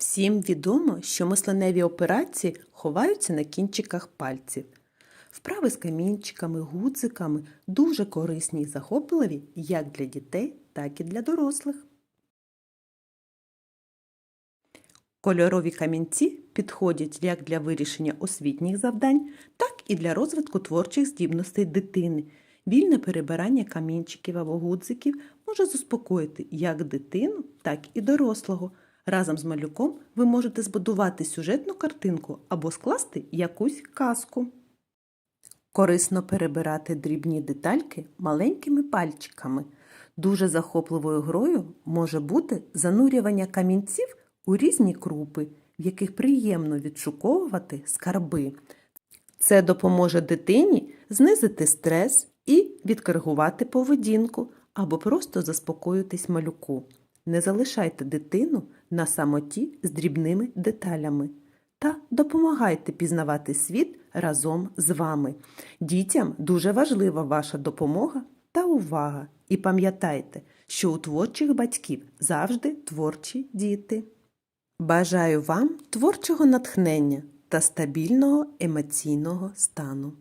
Всім відомо, що мисленеві операції ховаються на кінчиках пальців. Вправи з камінчиками, гудзиками дуже корисні і захопливі як для дітей, так і для дорослих. Кольорові камінці підходять як для вирішення освітніх завдань, так і для розвитку творчих здібностей дитини. Вільне перебирання камінчиків або гудзиків може заспокоїти як дитину, так і дорослого. Разом з малюком ви можете збудувати сюжетну картинку або скласти якусь казку. Корисно перебирати дрібні детальки маленькими пальчиками. Дуже захопливою грою може бути занурювання камінців у різні крупи, в яких приємно відшуковувати скарби. Це допоможе дитині знизити стрес і відкоригувати поведінку або просто заспокоїтись малюку. Не залишайте дитину на самоті з дрібними деталями та допомагайте пізнавати світ разом з вами. Дітям дуже важлива ваша допомога та увага. І пам'ятайте, що у творчих батьків завжди творчі діти. Бажаю вам творчого натхнення та стабільного емоційного стану.